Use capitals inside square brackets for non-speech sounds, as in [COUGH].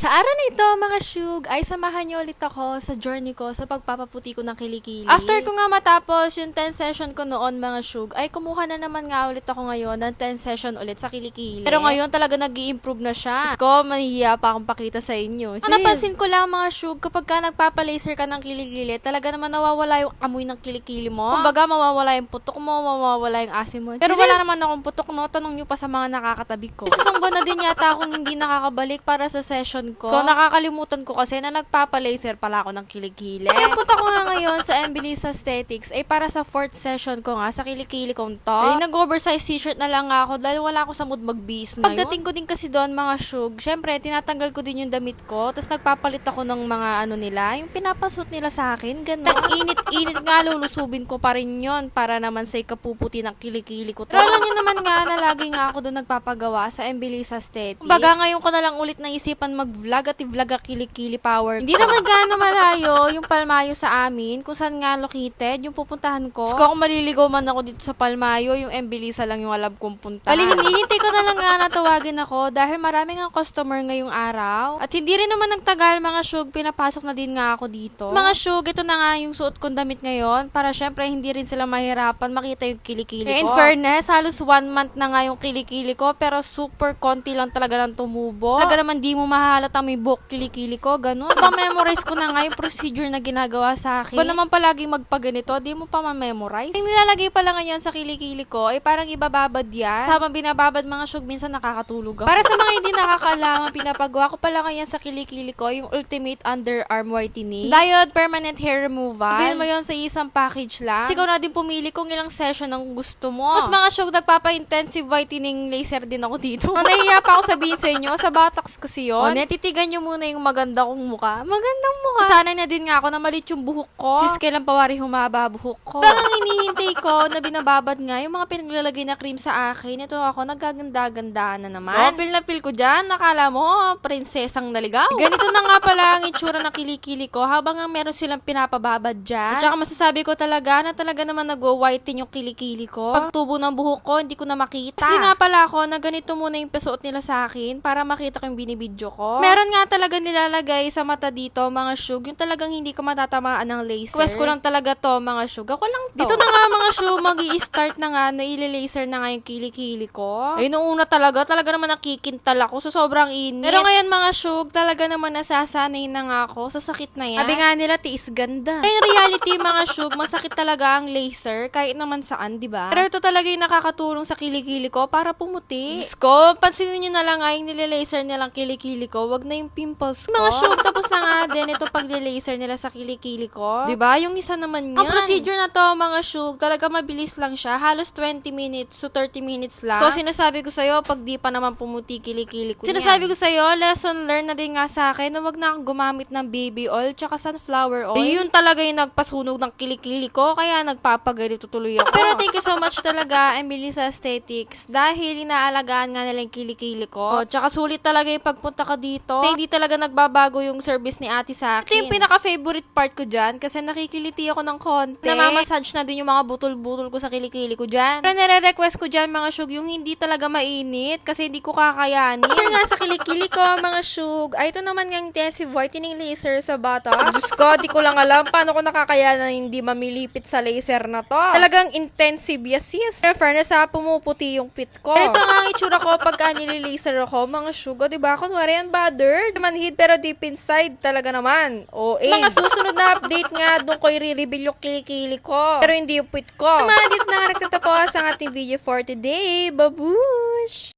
Sa araw na ito, mga shug, ay samahan niyo ulit ako sa journey ko sa pagpapaputi ko ng kilikili. After ko nga matapos yung 10 session ko noon, mga shug, ay kumuha na naman nga ulit ako ngayon ng 10 session ulit sa kilikili. Pero ngayon talaga nag improve na siya. Diyos ko, mahihiya pa akong pakita sa inyo. Ang napansin ko lang, mga shug, kapag ka nagpapalaser ka ng kilikili, talaga naman nawawala yung amoy ng kilikili mo. Kumbaga, mawawala yung putok mo, mawawala yung asim mo. Pero wala naman akong putok, no? Tanong nyo pa sa mga nakakatabi ko. Isang buwan na din yata akong hindi nakakabalik para sa session ko. Ko nakakalimutan ko kasi na nagpapa-laser pala ako ng kilikili. Kaya punta ko nga ngayon sa Embelisa Aesthetics ay para sa fourth session ko nga sa kilikili kong to. Ay nag-oversize t-shirt na lang ako dahil wala ako sa mood mag-bis ngayon. Pagdating ko din kasi doon mga shug, syempre tinatanggal ko din yung damit ko tapos nagpapalit ako ng mga ano nila, yung pinapasuot nila sa akin, ganun. Tag-init-init nga lulusubin ko pa rin yon para naman sa ikapuputi ng kilikili ko to. Pero alam naman nga na lagi nga ako doon nagpapagawa sa Embelisa Aesthetics. Kumbaga ngayon ko na lang ulit naisipan mag-vlog at i-vlog ang kilikili power. Hindi naman gaano malayo yung Palmayo sa amin, kung saan nga located, yung pupuntahan ko. Tapos kung maliligaw man ako dito sa Palmayo, yung Embelisa lang yung alam kong punta. Bali, hinihintay ko na lang nga na tawagin ako dahil maraming ang customer ngayong araw. At hindi rin naman nagtagal mga shug, pinapasok na din nga ako dito. Mga shug, ito na nga yung suot kong damit ngayon para syempre hindi rin sila mahirapan makita yung kilikili ko. In fairness, halos one month na nga yung kilikili ko pero super konti lang talaga ng tumubo. Talaga naman di mo mahalata may buhok kilikili ko, ganun. [LAUGHS] Pa-memorize ko na nga yung procedure na ginagawa sa akin. Ba naman palagi magpaganito, di mo pa ma-memorize. Yung nilalagay pala ngayon sa kilikili ko ay parang ibababad yan. Habang binababad mga shug, minsan nakakatulog ako. Para sa mga hindi nakakalaman, pinapagawa ko pala ngayon sa kilikili ko yung Ultimate Underarm Whitening. Diode Permanent Hair Removal. Feel mo yon sa isang package lang. Ikaw na din pumili kung ilang session ang gusto mo. Mas mga shug, nagpapa-intensive whitening laser din ako dito. Ang nahiya pa ako sabihin sa inyo, sa Botox kasi yun. O, netitigan nyo muna yung maganda kong mukha. Magandang mukha. Sanay na din nga ako na malit yung buhok ko. Sis, kailan pawari humaba buhok ko. Pero ang hinihintay ko na binababad nga, yung mga pinaglalagay na cream sa akin, ito ako, nagaganda-ganda na naman. Oh, feel na feel ko dyan. Nakala mo, prinsesang naligaw. Ganito na nga pala ang itsura ng kilikili ko habang nga meron silang pinapababad dyan. At saka masasabi ko talaga na talaga naman nag-whiten yung kilikili ko. Pagtubo ng buhok ko, hindi ko na makita. Kasi nga pala ako na ganito muna yung pasuot nila sa akin para makita ko yung binibidyo ko. Meron nga talaga nilalagay sa mata dito, mga shug, yung talagang hindi ko matatamaan ng laser. Quest ko lang talaga to, mga shug. Ako lang to. Dito na nga mga shug, mag start na nga, na ile-laser na nga yung kilikili ko. Ay, nung una talaga, talaga naman nakikintal ako sa sobrang init. Pero ngayon mga shug, talaga naman nasasanay na nga ako sa sakit na yan. Sabi nga nila, tiis ganda. Pero in reality, mga shug, masakit talaga ang laser, kahit naman saan, di ba? Pero ito talaga yung nakakatulong sa kilikili ko para pumuti. Diyos ko, pansinin nyo na lang nga yung nile-laser nilang kilikili ko, wag na yung pimples ko. Mga shug, tapos na nga din ito pag-laser nila sa kilikili ko. Di ba? Yung isa naman yan. Ang procedure na to, mga shug, talaga mabilis lang siya. Halos 20 minutes to 30 minutes lang. So, sinasabi ko sa'yo, pag di pa naman pumuti kilikili ko Sinasabi ko sa'yo, lesson learned na din nga sa akin na wag na akong gumamit ng baby oil tsaka sunflower oil. Di yun talaga yung nagpasunog ng kilikili ko, kaya nagpapagalito tuloy ako. Pero thank you so much talaga, Emily sa Aesthetics, dahil inaalagaan nga nila yung kilikili ko. O, tsaka sulit talaga yung pagpunta ka dito. Na hindi talaga nagbabago yung service ni ate sa akin. Ito yung pinaka-favorite part ko dyan, kasi nakikiliti ako ng konti. Namamassage na din yung mga butol-butol ko sa kilikili ko dyan. Pero nire-request ko dyan, mga shug, yung hindi talaga mainit, kasi hindi ko kakayanin. After nga sa kilikili ko, mga shug, ay ito naman yung intensive whitening laser sa bata. Diyos ko, di ko lang alam paano ko nakakayanan hindi mamilipit sa laser na to. Talagang intensive, yes, yes. Pero fairness ha, pumuputi yung pit ko. Pero ito nga ang itsura ko pagka nililaser ako, mga sugo, di ba? Kunwari yan, bothered. Manhid, pero deep inside talaga naman. O, eh. Mga susunod na update nga, doon ko i-reveal yung kilikili ko. Pero hindi yung pit ko. Naman, dito na nagtatapos ang ating video for today. Babush!